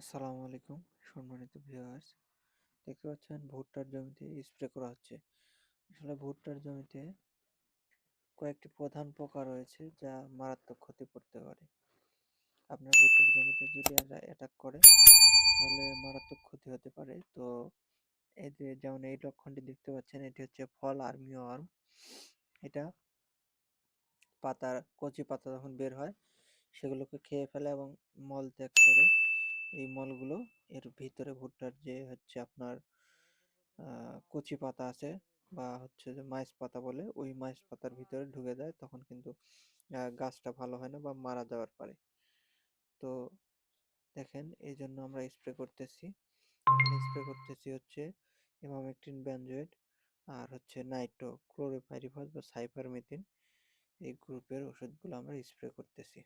আসসালামু আলাইকুম, সম্মানিত ভিউয়ার্স দেখতে পাচ্ছেন ভুট্টার জমিতে স্প্রে করা হচ্ছে। আসলে ভুট্টার জমিতে কয়েকটি প্রধান পোকা রয়েছে যা মারাত্মক ক্ষতি করতে পারে। আপনার ভুট্টার জমিতে যদি অ্যাটাক করে, তাহলে মারাত্মক ক্ষতি হতে পারে। তো এই যে যেমন এই লক্ষণটি দেখতে পাচ্ছেন, এটি হচ্ছে ফল আর্মি ওয়ার্ম এটা পাতার কচি পাতা যখন বের হয়, সেগুলোকে খেয়ে ফেলে এবং মল ত্যাগ করে এই মলগুলো, এর ভিতরে ভুট্টার যে হচ্ছে আপনার কচি পাতা আছে বা হচ্ছে যে মাইস পাতা বলে, ওই মাইস পাতার ভিতরে ঢুকে যায়, তখন কিন্তু গাছটা ভালো হয় না বা মারা যাওয়ার পারে। তো দেখেন এই জন্য আমরা স্প্রে করতেছি। স্প্রে করতেছি হচ্ছে ইমামেকটিন ব্যানজয়েড আর হচ্ছে নাইট্রো ক্লোরোফাইরিফাস বা সাইপারমেথিন। এই গ্রুপের ওষুধগুলো আমরা স্প্রে করতেছি।